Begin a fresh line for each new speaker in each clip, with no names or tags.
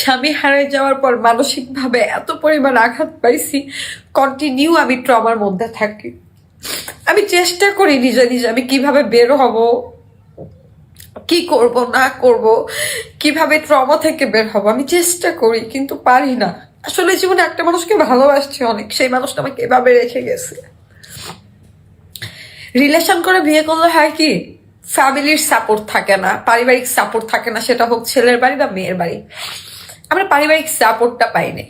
স্বামী হারিয়ে যাওয়ার পর মানসিকভাবে এত পরিমাণ আঘাত পাইছি কন্টিনিউ আমি ট্রমার মধ্যে থাকি। আমি চেষ্টা করি নিজে নিজে আমি কীভাবে বের হব, কি করব, না করব, কীভাবে ট্রমা থেকে বের হব, আমি চেষ্টা করি কিন্তু পারি না। আসলে জীবনে একটা মানুষকে ভালোবাসছি অনেক, সেই মানুষটা আমাকে এভাবে রেখে গেছে। রিলেশন করে বিয়ে করলে হয় কি ফ্যামিলির সাপোর্ট থাকে না, পারিবারিক সাপোর্ট থাকে না, সেটা হোক ছেলের বাড়ি বা মেয়ের বাড়ি। আমরা পারিবারিক সাপোর্টটা পাইনি।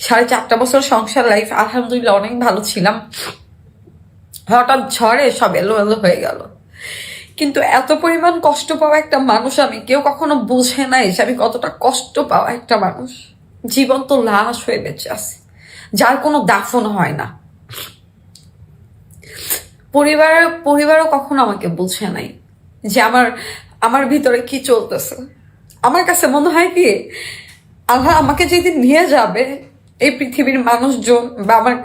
সাড়ে চারটা বছর সংসার লাইফ আলহামদুলিল্লাহ অনেক ভালো ছিলাম। হঠাৎ ঝড়ে সব এলো এলো হয়ে গেল। কিন্তু এত পরিমাণ কষ্ট পাওয়া একটা মানুষ আমি কেউ কখনো বুঝে নাই যে আমি কতটা কষ্ট পাওয়া একটা মানুষ। জীবন তো লাশ হয়ে বেঁচে আছে। যার কোনো দাফন হয় না। পরিবার, পরিবারও কখনো আমাকে বুঝে নাই যে আমার আমার ভিতরে কি চলতেছে। আমার কাছে মনে হয় কি আল্লাহ আমাকে যেদিন নিয়ে যাবে, এই পৃথিবীর মানুষজন বা আমার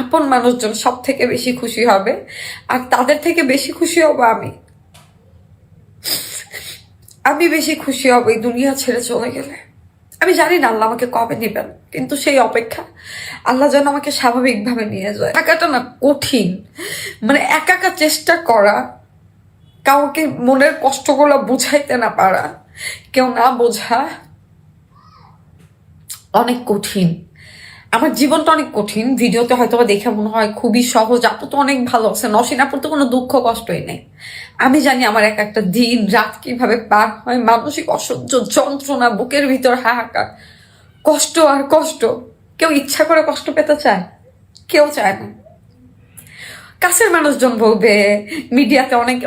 আপন মানুষজন সব থেকে বেশি খুশি হবে, আর তাদের থেকে বেশি খুশি হব আমি। আমি বেশি খুশি হব এই দুনিয়া ছেড়ে চলে গেলে। আমি জানি না আল্লাহ আমাকে কবে নেবেন, কিন্তু সেই অপেক্ষা আল্লাহ যেন আমাকে স্বাভাবিকভাবে নিয়ে যায়। একাটা না, কঠিন। মানে একা একা চেষ্টা করা, কাউকে মনের কষ্টগুলো বুঝাইতে না পারা, কেউ না বোঝা অনেক কঠিন। আমার জীবনটা অনেক কঠিন। ভিডিওতে হয়তো দেখে মনে হয় খুবই সহজ। আপু তো অনেক ভালো আছে নসীন আপুর তো কোনো দুঃখ কষ্টই নেই। আমি জানি আমার এক একটা দিন, রাত কীভাবে পার হয়। মানসিক অসহ্য যন্ত্রণা, বুকের ভিতর হাহাকার। কষ্ট আর কষ্ট। কেউ ইচ্ছা করে কষ্ট পেতে চায়? কেউ চায় না। কাছের মানুষজন বলবে, মিডিয়াতে অনেক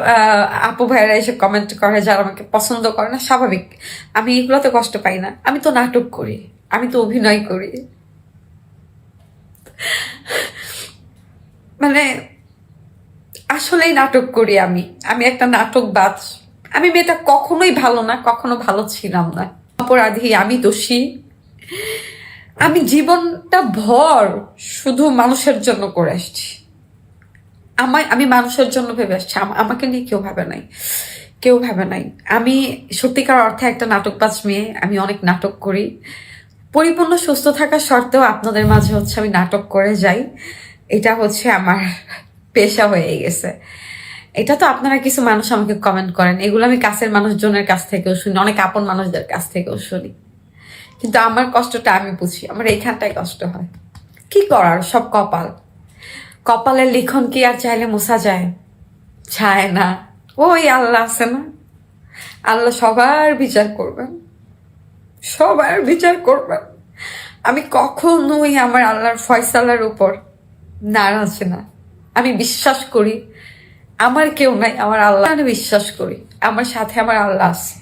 আপু ভাইয়েরা এসে কমেন্ট করে যারা আমাকে পছন্দ করে না, স্বাভাবিক। আমি এগুলোতে কষ্ট পাই না। আমি তো নাটক করি। আমি তো অভিনয় করি। মানে আসলেই নাটক করি আমি। আমি একটা নাটক বাজ আমি মেয়েটা কখনোই ভালো না, কখনো ভালো ছিলাম না। অপরাধী, আমি দোষী। আমি জীবনটা ভর শুধু মানুষের জন্য করে আসছি। আমায়, আমি মানুষের জন্য ভেবে আসছি। আম- আমাকে নিয়ে কেউ ভাবে নাই। কেউ ভাবে নাই। আমি সত্যিকার অর্থে একটা নাটক নাটকবাজ মেয়ে। আমি অনেক নাটক করি। পরিপূর্ণ সুস্থ থাকা সত্ত্বেও আপনাদের মাঝে হচ্ছে আমি নাটক করে যাই। এটা হচ্ছে আমার পেশা হয়ে গেছে। এটা তো আপনারা কিছু মানুষ আমাকে কমেন্ট করেন। এগুলো আমি কাছের মানুষজনের কাছ থেকেও শুনি, অনেক আপন মানুষদের কাছ থেকেও শুনি। কিন্তু আমার কষ্টটা আমি বুঝি, আমার এইখানটায় কষ্ট হয়। কি করার, সব কপাল। কপালের লিখন কি আর চাইলে মোছা যায়? চায় না। ওই আল্লাহ আছে না। আল্লাহ সবার বিচার করবেন। সবার বিচার করবেন আমি কখনোই আমার আল্লাহর ফয়সালার উপর নারাজ না। আমি বিশ্বাস করি, আমার কেউ নাই, আমার আল্লাহ আমি বিশ্বাস করি। আমার সাথে আমার আল্লাহ আছে।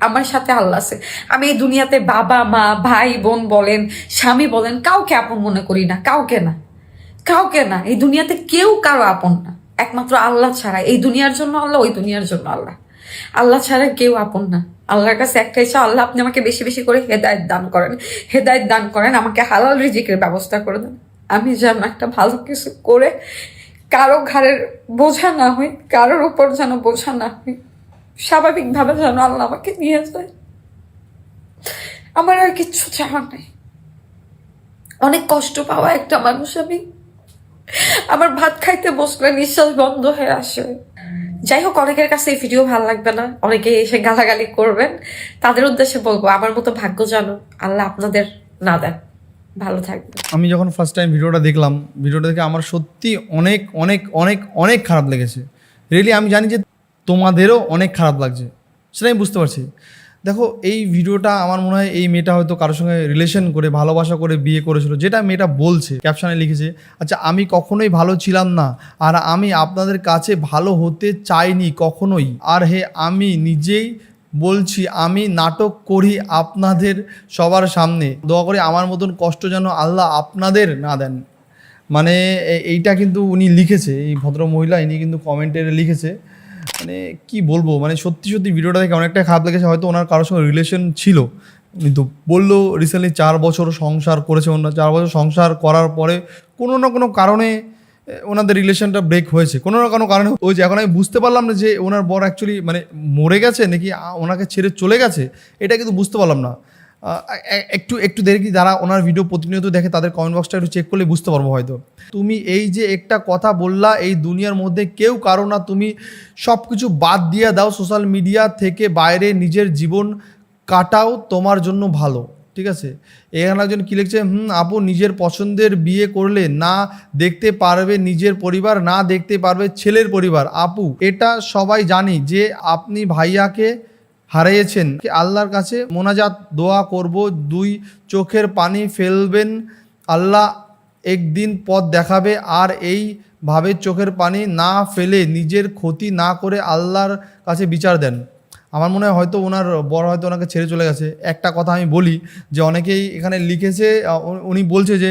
আমার সাথে আল্লাহ আছে। আমি এই দুনিয়াতে বাবা, মা, ভাই, বোন বলেন, স্বামী বলেন, কাউকে আপন মনে করি না, কাউকে না। কাউকে না। এই দুনিয়াতে কেউ কারও আপন না। একমাত্র আল্লাহ ছাড়া। এই দুনিয়ার জন্য আল্লাহ, ওই দুনিয়ার জন্য আল্লাহ। আল্লাহ ছাড়া কেউ আপন না। আল্লাহর কাছে একটাই চাও আল্লাহ আপনি আমাকে বেশি বেশি করে হেদায়ত দান করেন। হেদায়ত দান করেন, আমাকে হালাল রিজিকের ব্যবস্থা করে দেন। আমি যেন একটা ভালো কিছু করে কারও ঘাড়ের বোঝা না হই, কারোর উপর যেন বোঝা না হই, স্বাভাবিকভাবে যেন আল্লাহ আমাকে নিয়ে যায়। আমার আর কিচ্ছু চাওয়ার নেই। অনেক কষ্ট পাওয়া একটা মানুষ আমি। আমার ভাত খাইতে বসলে নিঃশ্বাস বন্ধ হয়ে আসে। যাই হোক, অনেকের কাছে এই ভিডিও ভালো লাগবে না। অনেকে এসে গালাগালি করবেন। তাদের উদ্দেশ্যে বলব, আমার মতো ভাগ্য জানো আল্লাহ আপনাদের না দেন। ভালো থাকবে
আমি যখন ফার্স্ট টাইম ভিডিওটা দেখলাম ভিডিওটা দেখে আমার সত্যি অনেক অনেক অনেক অনেক খারাপ লেগেছে। রিয়েলি আমি জানি যে তোমাদেরও অনেক খারাপ লাগছে। সেটা আমি বুঝতে পারছি। দেখো, এই ভিডিওটা আমার মনে হয় এই মেয়েটা হয়তো কারোর সঙ্গে রিলেশন করে, ভালোবাসা করে বিয়ে করেছিল, যেটা মেয়েটা বলছে ক্যাপশনে লিখেছে আচ্ছা আমি কখনোই ভালো ছিলাম না, আর আমি আপনাদের কাছে ভালো হতে চাইনি কখনোই। আর হে, আমি নিজেই বলছি, আমি নাটক করি আপনাদের সবার সামনে। দোয়া করে আমার মতন কষ্ট যেন আল্লাহ আপনাদের না দেন। মানে এইটা কিন্তু উনি লিখেছে, এই ভদ্র মহিলা ইনি কিন্তু কমেন্টে লিখেছে। মানে কি বলব? মানে সত্যি সত্যি ভিডিওটা দেখে অনেকটা খারাপ লেগেছে। হয়তো ওনার কারোর সঙ্গে রিলেশন ছিল। কিন্তু বলল রিসেন্টলি চার বছর সংসার করেছে ওনার। চার বছর সংসার করার পরে কোনো না কোনো কারণে ওনাদের রিলেশনটা ব্রেক হয়েছে। কোনো না কোনো কারণে ওই যে এখন আমি বুঝতে পারলাম না যে ওনার বর অ্যাকচুয়ালি মানে মরে গেছে নাকি ওনাকে ছেড়ে চলে গেছে। এটা কিন্তু বুঝতে পারলাম না। একটু একটু দেখি যারা ওনার ভিডিও প্রতিনিয়ত দেখে তাদের কমেন্ট বক্সটা একটু চেক করলে বুঝতে পারব হয়তো। তুমি এই যে একটা কথা বললা, এই দুনিয়ার মধ্যে কেউ কারও না, তুমি সব কিছু বাদ দিয়ে দাও সোশ্যাল মিডিয়া থেকে বাইরে নিজের জীবন কাটাও তোমার জন্য ভালো, ঠিক আছে? এখানে একজন কি লিখছে, হুম, আপু, নিজের পছন্দের বিয়ে করলে না দেখতে পারবে নিজের পরিবার, না দেখতে পারবে ছেলের পরিবার। আপু, এটা সবাই জানি যে আপনি ভাইয়াকে হারিয়েছেন। আল্লাহর কাছে মোনাজাত দোয়া করব? দুই চোখের পানি ফেলবেন। আল্লাহ একদিন পথ দেখাবে আর এইভাবে চোখের পানি না ফেলে নিজের ক্ষতি না করে আল্লাহর কাছে বিচার দেন। আমার মনে হয় হয়তো ওনার বড় হয়তো ওনাকে ছেড়ে চলে গেছে। একটা কথা আমি বলি যে অনেকেই এখানে লিখেছে উনি বলছে যে,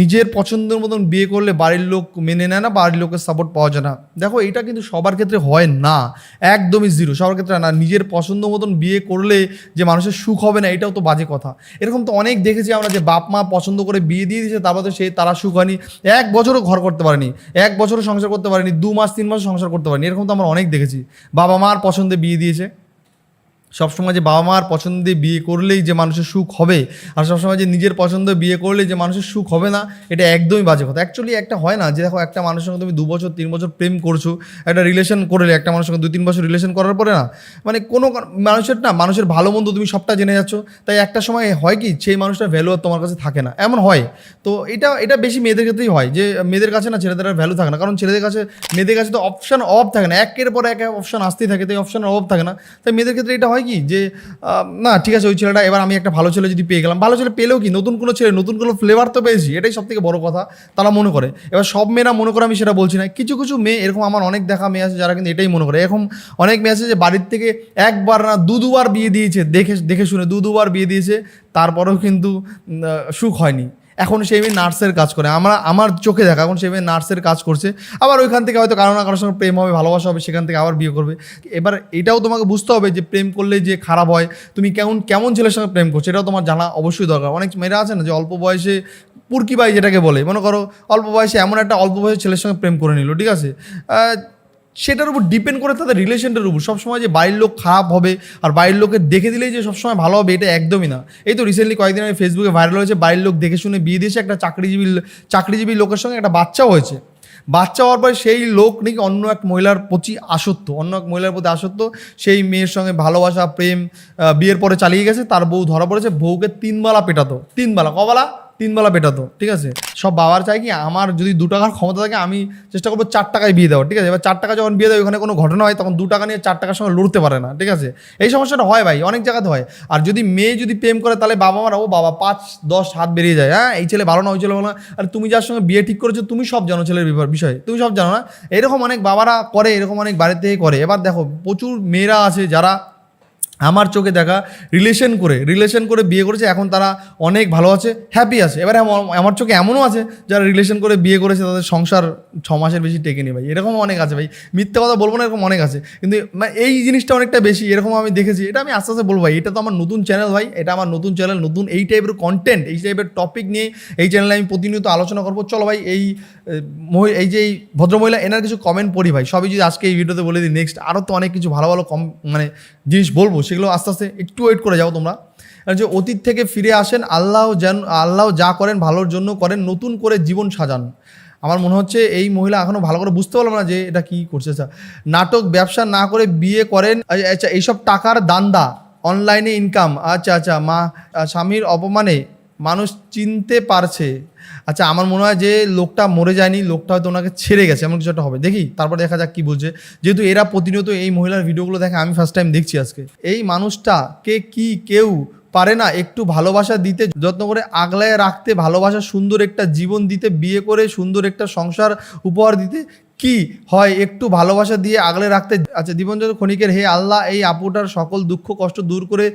নিজের পছন্দের মতন বিয়ে করলে বাড়ির লোক মেনে নেয় না, বাড়ির লোকের সাপোর্ট পাওয়া যায় না। দেখো, এটা কিন্তু সবার ক্ষেত্রে হয় না। একদমই জিরো সবার ক্ষেত্রে না। নিজের পছন্দ মতন বিয়ে করলে যে মানুষের সুখ হবে না, এটাও তো বাজে কথা। এরকম তো অনেক দেখেছি আমরা যে বাপ মা পছন্দ করে বিয়ে দিয়ে দিয়েছে, তারপর তো সে, তারা সুখ হয়নি। এক বছরও ঘর করতে পারেনি। এক বছরও সংসার করতে পারেনি। দু মাস, তিন মাস সংসার করতে পারেনি। এরকম তো আমরা অনেক দেখেছি। বাবা মার পছন্দে বিয়ে দিয়েছে। সবসময় যে বাবা মার পছন্দে বিয়ে করলেই যে মানুষের সুখ হবে, আর সবসময় যে নিজের পছন্দে বিয়ে করলেই যে মানুষের সুখ হবে না, এটা একদমই বাজে কথা। অ্যাকচুয়ালি একটা হয় না যে দেখো একটা মানুষের সঙ্গে তুমি দু বছর তিন বছর প্রেম করছ, একটা রিলেশন করলে একটা মানুষের সঙ্গে দু তিন বছর রিলেশন করার পরে না মানে কোনো মানুষের না, মানুষের ভালো মন্দ তুমি সবটা জেনে যাচ্ছ। তাই একটা সময় হয় কি, সেই মানুষটার ভ্যালু আর তোমার কাছে থাকে না। এমন হয়। তো এটা এটা বেশি মেয়েদের ক্ষেত্রেই হয় যে, মেয়েদের কাছে না ছেলেদের ভ্যালু থাকে না। কারণ ছেলেদের কাছে, মেয়েদের কাছে তো অপশান অভাব থাকে না। একের পর এক অপশান আসতেই থাকে, তাই অপশনের অভাব থাকে না। তাই মেয়েদের ক্ষেত্রে এটা হয় কি যে না, ঠিক আছে, ওই ছেলেটা এবার আমি একটা ভালো ছেলে যদি পেয়ে গেলাম। ভালো ছেলে পেলেও কি, নতুন কোনো ছেলে, নতুন কোনো ফ্লেভার তো পেয়েছি, এটাই সব থেকে বড় কথা, তারা মনে করে। এবার সব মেয়েরা মনে করে, আমি সেটা বলছি না। কিছু কিছু মেয়ে, এরকম আমার অনেক দেখা মেয়ে আছে যারা কিন্তু এটাই মনে করে। এরকম অনেক মেয়ে আছে যে, বাড়ির থেকে একবার না দু, দুবার বিয়ে দিয়েছে, দেখে দেখে শুনে দু, দুবার বিয়ে দিয়েছে, তারপরেও কিন্তু সুখ হয়নি। এখন সেই মেয়ে নার্সের কাজ করে। আমরা, আমার চোখে দেখা, এখন সেই মেয়ে নার্সের কাজ করছে। আবার ওইখান থেকে হয়তো কারও না কারোর সঙ্গে প্রেম হবে, ভালোবাসা হবে, সেখান থেকে আবার বিয়ে করবে। এবার এটাও তোমাকে বুঝতে হবে যে প্রেম করলে যে খারাপ হয়, তুমি কেমন কেমন ছেলের সঙ্গে প্রেম করছ এটাও তোমার জানা অবশ্যই দরকার। অনেক মেয়েরা আছে না যে অল্প বয়সে পুরকি বাই যেটাকে বলে, মনে করো অল্প বয়সে এমন একটা অল্প বয়সে ছেলের সঙ্গে প্রেম করে নিল, ঠিক আছে? সেটার উপর ডিপেন্ড করে তাদের রিলেশনটার উপর। সবসময় যে বাড়ির লোক খারাপ হবে আর বাড়ির লোকের দেখে দিলেই যে সবসময় ভালো হবে, এটা একদমই না। এই তো রিসেন্টলি কয়েকদিন আগে ফেসবুকে ভাইরাল হয়েছে, বাড়ির লোক দেখে শুনে বিয়ে দিয়েছে একটা চাকরিজীবী চাকরিজীবী লোকের সঙ্গে একটা বাচ্চাও হয়েছে। বাচ্চা হওয়ার পরে সেই লোক নাকি অন্য এক মহিলার প্রতি আসক্ত, অন্য এক মহিলার প্রতি আসক্ত। সেই মেয়ের সঙ্গে ভালোবাসা, প্রেম বিয়ের পরে চালিয়ে গেছে, তার বউ ধরা পড়েছে, বউকে তিনবেলা পেটাতো, তিনবেলা। কবেলা? তিনবেলা পেটাতো ঠিক আছে? সব বাবার চাই কি আমার যদি দু টাকার ক্ষমতা থাকে, আমি চেষ্টা করব চার টাকায় বিয়ে দেওয়ার, ঠিক আছে? এবার চার টাকা যখন বিয়ে দেয়, ওখানে কোনো ঘটনা হয়, তখন দু টাকা নিয়ে চার টাকার সঙ্গে লড়তে পারে না, ঠিক আছে? এই সমস্যাটা হয় ভাই, অনেক জায়গাতে হয়। আর যদি মেয়ে যদি প্রেম করে, তাহলে বাবা মারা, ও বাবা, পাঁচ, দশ হাত বেরিয়ে যায়। হ্যাঁ এই ছেলে ভালো না, ওই ছেলে ভালো না। আর তুমি যার সঙ্গে বিয়ে ঠিক করেছ, তুমি সব জানো ছেলের বিষয়ে। তুমি সব জানো না? এরকম অনেক বাবারা করে, এরকম অনেক থেকে করে। এবার দেখো, প্রচুর মেয়েরা আছে যারা আমার চোখে দেখা রিলেশন করে রিলেশন করে বিয়ে করেছে, এখন তারা অনেক ভালো আছে হ্যাপি আছে। এবারে আমার- চোখে এমনও আছে, যারা রিলেশন করে বিয়ে করেছে, তাদের সংসার ছ মাসের বেশি টেকেনি ভাই। এরকম অনেক আছে ভাই। মিথ্যে কথা বলব না, এরকম অনেক আছে। কিন্তু মানে এই জিনিসটা অনেকটা বেশি, এরকম আমি দেখেছি। এটা আমি আস্তে আস্তে বলব ভাই, এটা তো আমার নতুন চ্যানেল ভাই, এটা আমার নতুন চ্যানেল নতুন এই টাইপের কন্টেন্ট এই টাইপের টপিক নিয়ে এই চ্যানেলে আমি প্রতিনিয়ত আলোচনা করব। চলো ভাই, এই এই যে এই ভদ্রমহিলা, এনার কিছু কমেন্ট পড়ি ভাই। সবই যদি আজকে এই ভিডিওতে বলে দিই নেক্সট আরও তো অনেক কিছু ভালো ভালো কম মানে জিনিস বলব। সেগুলো আস্তে আস্তে একটু ওয়েট করে যাও তোমরা। যে অতীত থেকে ফিরে আসেন, আল্লাহ যেন, আল্লাহ যা করেন ভালোর জন্য করেন, নতুন করে জীবন সাজান। আমার মনে হচ্ছে এই মহিলা এখনও ভালো করে বুঝতে পারলাম না যে এটা কি করছে। স্যার নাটক, ব্যবসা না করে বিয়ে করেন আচ্ছা এইসব টাকার দান্দা অনলাইনে ইনকাম আচ্ছা আচ্ছা মা স্বামীর অপমানে মানুষ চিনতে পারছে। আচ্ছা আমার মনে হয় যে লোকটা মরে যায়নি, লোকটা হয়তো ওনাকে ছেড়ে গেছে এমন কিছু একটা হবে। দেখি, তারপর দেখা যাক কি বলছে। যেহেতু এরা প্রতিনিয়ত এই মহিলার ভিডিওগুলো দেখে, আমি ফার্স্ট টাইম দেখছি আজকে। এই মানুষটা কে, কি, কেউ পারে না একটু ভালোবাসা দিতে, যত্ন করে আগলায় রাখতে, ভালোবাসা সুন্দর একটা জীবন দিতে, বিয়ে করে সুন্দর একটা সংসার উপহার দিতে, কি হয় একটু ভালোবাসা দিয়ে আগলে রাখতে? আচ্ছা জীবনযত ক্ষণিকের হে আল্লাহ, এই আপুটার সকল দুঃখ কষ্ট দূর করে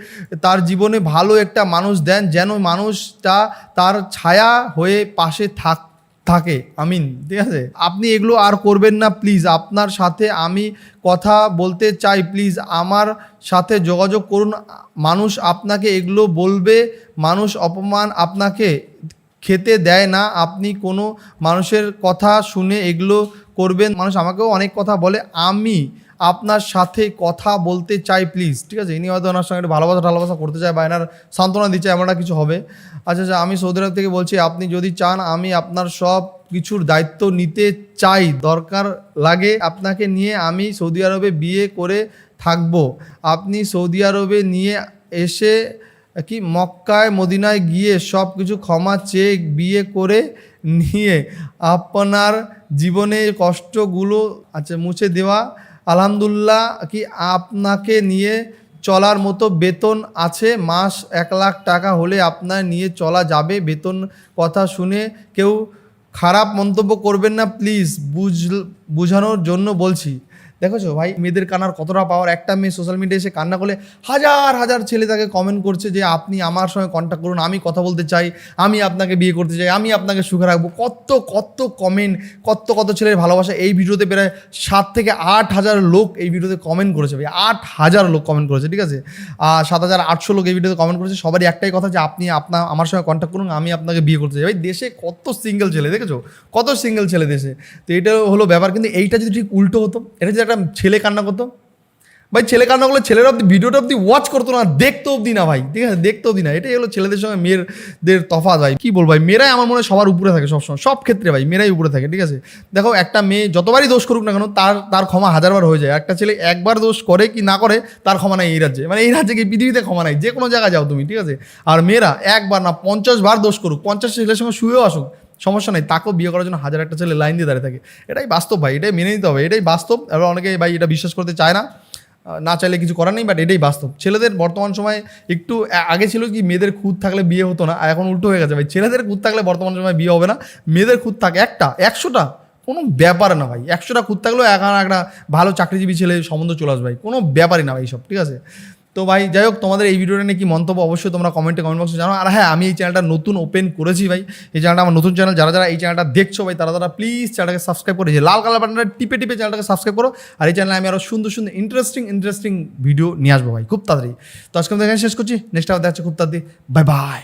তার জীবনে ভালো একটা মানুষ দেন, যেন মানুষটা তার ছায়া হয়ে পাশে থাক থাকে। আমিন, ঠিক আছে? আপনি এগুলো আর করবেন না প্লিজ আপনার সাথে আমি কথা বলতে চাই প্লিজ আমার সাথে যোগাযোগ করুন। মানুষ আপনাকে এগুলো বলবে, মানুষ অপমান আপনাকে খেতে দেয় না। আপনি কোনো মানুষের কথা শুনে এগুলো করবেন। মানুষ আমাকেও অনেক কথা বলে। আমি আপনার সাথে কথা বলতে চাই প্লিজ ঠিক আছে? ইনি হয়তো ওনার সঙ্গে একটু ভালোবাসা টালোবাসা করতে চায় বা এনার সান্ত্বনা দিচ্ছে, এমনটা কিছু হবে। আচ্ছা আচ্ছা আমি সৌদি আরব থেকে বলছি, আপনি যদি চান, আমি আপনার সব কিছুর দায়িত্ব নিতে চাই, দরকার লাগে আপনাকে নিয়ে আমি সৌদি আরবে বিয়ে করে থাকব। আপনি সৌদি আরবে নিয়ে এসে কি মক্কায়, মদিনায় গিয়ে সব কিছু ক্ষমা চেয়ে বিয়ে করে নিয়ে আপনার জীবনের কষ্টগুলো আচ্ছা মুছে দেওয়া আলহামদুলিল্লাহ, কি আপনাকে নিয়ে চলার মতো বেতন আছে? মাস এক লাখ টাকা হলে আপনার নিয়ে চলা যাবে? বেতন কথা শুনে কেউ খারাপ মন্তব্য করবেন না, প্লিজ। বুঝ বোঝানোর জন্য বলছি। দেখেছ ভাই? মেয়েদের কান্নার কতটা পাওয়ার একটা মেয়ে সোশ্যাল মিডিয়ায় এসে কান্না করলে হাজার হাজার ছেলে তাকে কমেন্ট করছে যে, আপনি আমার সঙ্গে কন্ট্যাক্ট করুন, আমি কথা বলতে চাই, আমি আপনাকে বিয়ে করতে চাই, আমি আপনাকে সুখে রাখব। কত কত কমেন্ট কত কত ছেলের ভালোবাসা এই ভিডিওতে প্রায় সাত থেকে আট হাজার লোক এই ভিডিওতে কমেন্ট করেছে ভাই। আট হাজার লোক কমেন্ট করেছে, ঠিক আছে? আর সাত হাজার আটশো লোক এই ভিডিওতে কমেন্ট করেছে। সবারই একটাই কথা যে, আপনি আপনার আমার সঙ্গে কন্ট্যাক্ট করুন, আমি আপনাকে বিয়ে করতে চাই। ভাই, দেশে কত সিঙ্গেল ছেলে, দেখেছ? কত সিঙ্গেল ছেলে দেশে? তো এটা হলো ব্যাপার। কিন্তু এইটা যদি ঠিক উল্টো হতো, এটা যদি একটা ছেলে কান্না করতো। ভাই, ছেলে কান্না করলে ছেলেরা অব্দি ভিডিওটা অব্দি ওয়াচ করতো না, দেখতো অব্দি না ভাই, ঠিক আছে? দেখতো অব্দি না। এটাই হলো ছেলেদের সঙ্গে মেয়েদের তফাৎ ভাই। কি বলব ভাই, মেয়েরাই আমার মনে হয় সবার উপরে থাকে সবসময়, সব ক্ষেত্রে ভাই, মেয়েরাই উপরে থাকে, ঠিক আছে? দেখো, একটা মেয়ে যতবারই দোষ করুক না কেন, তার তার ক্ষমা হাজারবার হয়ে যায়। একটা ছেলে একবার দোষ করে কি না করে, তার ক্ষমা নাই এই রাজ্যে। মানে এই রাজ্যে কি পৃথিবীতে ক্ষমা নাই, যে কোনো জায়গায় যাও তুমি, ঠিক আছে? আর মেয়েরা একবার না, পঞ্চাশ বার দোষ করুক, পঞ্চাশ ছেলের সঙ্গে শুয়েও আসুক সমস্যা নেই, তাকেও বিয়ে করার জন্য হাজার একটা ছেলে লাইন দিয়ে দাঁড়িয়ে থাকে। এটাই বাস্তব ভাই, এটাই মেনে নিতে হবে, এটাই বাস্তব। এবার অনেকে ভাই এটা বিশ্বাস করতে চায় না না চাইলে কিছু করার নেই বাট এটাই বাস্তব। ছেলেদের বর্তমান সময় একটু আগে ছিল কি মেয়েদের খুদ থাকলে বিয়ে হতো না এখন উল্টো হয়ে গেছে ভাই। ছেলেদের খুদ থাকলে বর্তমান সময় বিয়ে হবে না, মেয়েদের খুদ থাকে, একটা, একশোটা, কোনো ব্যাপার না ভাই। একশোটা খুদ থাকলেও এখন একটা ভালো চাকরিজীবী ছেলে সম্বন্ধ চলে আসবে ভাই, কোনো ব্যাপারই না ভাই সব ঠিক আছে? তো ভাই, যাই হোক, তোমাদের এই ভিডিওটা নিয়ে কি মন্তব্য অবশ্যই তোমরা কমেন্টে কমেন্ট বক্সে জানো আর হ্যাঁ আমি এই চ্যানেলটা নতুন ওপেন করেছি ভাই। এই চ্যানেলটা আমার নতুন চ্যানেল যারা যারা এই চ্যানেলটা দেখছ ভাই, তারা তারা প্লিজ চ্যানেলটাকে সাবস্ক্রাইব করে যে লাল কালার বাটনটা টিপে টিপে চ্যানেলটাকে সাবস্ক্রাইব করো। আর এই চ্যানেলে আমি আরও সুন্দর সুন্দর ইন্টারেস্টিং ইন্টারেস্টিং ভিডিও নিয়ে আসব ভাই, খুব তাড়াতাড়ি। তো আজকে আমি এখানে শেষ করছি। নেক্সট আবার দেখা হচ্ছে, খুব তাড়াতাড়ি। Bye bye